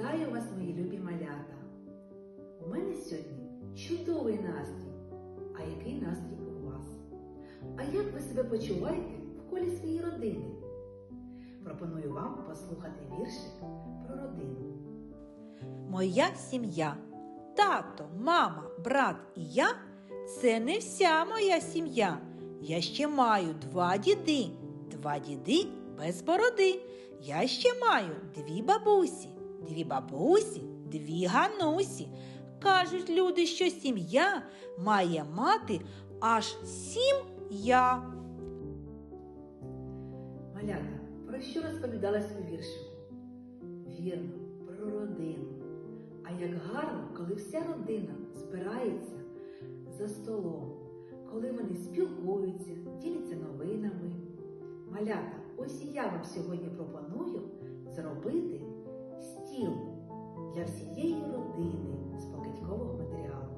Вітаю вас, мої любі малята! У мене сьогодні чудовий настрій. А який настрій у вас? А як ви себе почуваєте в колі своєї родини? Пропоную вам послухати віршик про родину. Моя сім'я. Тато, мама, брат і я це не вся моя сім'я. Я ще маю два діди, два діди без бороди. Я ще маю дві бабусі, дві бабусі, дві ганусі. Кажуть люди, що сім'я має мати аж сім я. Малята, про що розповідалась у віршику? Вірно, про родину. А як гарно, коли вся родина збирається за столом, коли вони спілкуються, діляться новинами. Малята, ось і я вам сьогодні пропоную зробити стіл для всієї родини з покидькового матеріалу.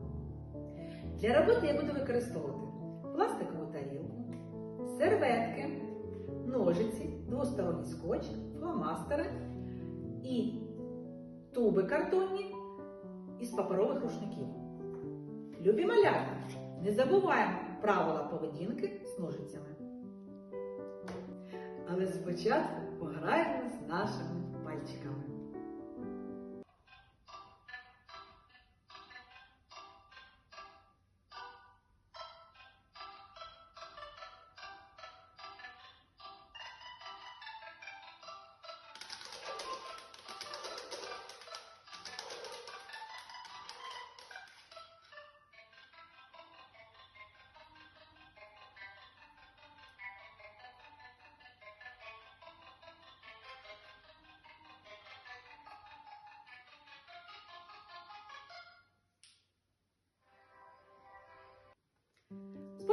Для роботи я буду використовувати пластикову тарілку, серветки, ножиці, двосторонній скотч, фломастери і туби картонні із паперових рушників. Любі малята, не забуваємо правила поведінки з ножицями. Але спочатку пограємо з нашими пальчиками.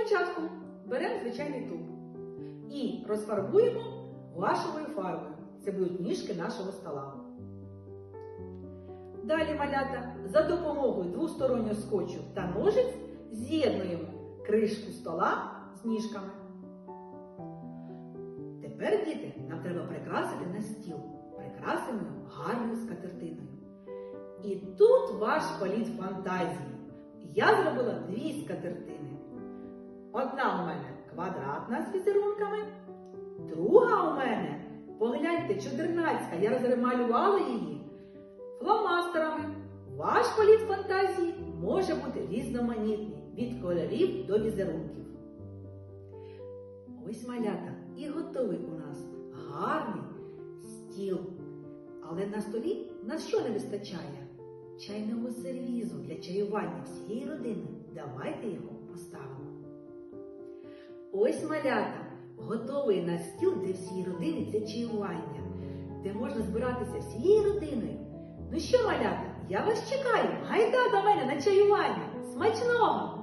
Спочатку беремо звичайний туб і розфарбуємо гуашевою фарбою. Це будуть ніжки нашого стола. Далі малята за допомогою двостороннього скотчу та ножиць з'єднуємо кришку стола з ніжками. Тепер, діти, нам треба прикрасити на стіл. Прикрасимо гарною скатертиною. І тут ваш політ фантазії. Я зробила дві скатертини. Одна у мене квадратна з візерунками, друга у мене, погляньте, чотирнацька, я розремалювала її фломастерами. Ваш політ фантазії може бути різноманітний від кольорів до візерунків. Ось малята і готовий у нас гарний стіл. Але на столі на що не вистачає? Чайного сервізу для чаювання всієї родини. Давайте його поставимо. Ось малята, готовий на стіл для всієї родини для чаювання, де можна збиратися всією родиною. Ну що, малята, я вас чекаю, гайда до мене на чаювання. Смачного!